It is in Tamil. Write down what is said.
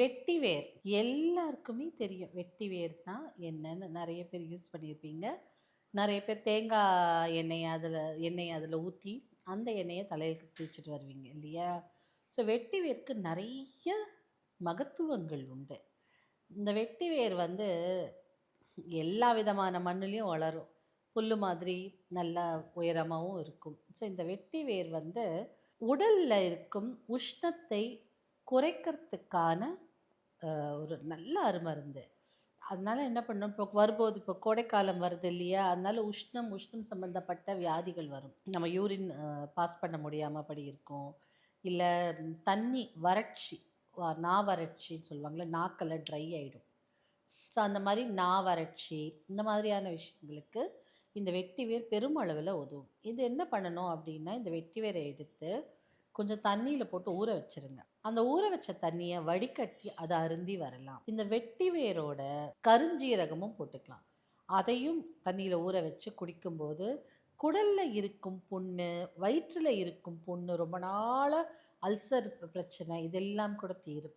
வெட்டிவேர் எல்லாருக்குமே தெரியும் வெட்டிவேர்னா என்னன்னு. நிறைய பேர் யூஸ் பண்ணியிருப்பீங்க. நிறைய பேர் தேங்காய் எண்ணெய் அதில் எண்ணெயை அதில் ஊற்றி அந்த எண்ணெயை தலையில் தேய்ச்சிட்டு வருவீங்க இல்லையா? ஸோ வெட்டிவேருக்கு நிறைய மகத்துவங்கள் உண்டு. இந்த வெட்டிவேர் வந்து எல்லா விதமான மண்ணுலேயும் வளரும். புல் மாதிரி நல்லா உயரமாகவும் இருக்கும். ஸோ இந்த வெட்டிவேர் வந்து உடலில் இருக்கும் உஷ்ணத்தை குறைக்கிறதுக்கான ஒரு நல்ல அருமருந்து அதனால் என்ன பண்ணணும் இப்போ வரும்போது இப்போ கோடைக்காலம் வருது இல்லையா? அதனால் உஷ்ணம் உஷ்ணம் சம்மந்தப்பட்ட வியாதிகள் வரும். நம்ம யூரின் பாஸ் பண்ண முடியாமல் படி இருக்கும். இல்லை தண்ணி வறட்சி நா வறட்சின்னு சொல்லுவாங்கள்ல நாக்கில் ட்ரை ஆகிடும் ஸோ அந்த மாதிரி நா வறட்சி இந்த மாதிரியான விஷயங்களுக்கு இந்த வெட்டிவேர் பெருமளவில் உதவும். இது என்ன பண்ணணும் அப்படின்னா இந்த வெட்டிவேரை எடுத்து கொஞ்சம் தண்ணியில் போட்டு ஊற வச்சிருங்க. அந்த ஊற வச்ச தண்ணியை வடிகட்டி அதை அருந்தி வரலாம். இந்த வெட்டி வேரோட கருஞ்சீரகமும் போட்டுக்கலாம். அதையும் தண்ணியில் ஊற வச்சு குடிக்கும்போது குடலில் இருக்கும் புண்ணு வயிற்றில் இருக்கும் புண்ணு ரொம்ப நாளாக அல்சர் பிரச்சனை இதெல்லாம் கூட தீரும்.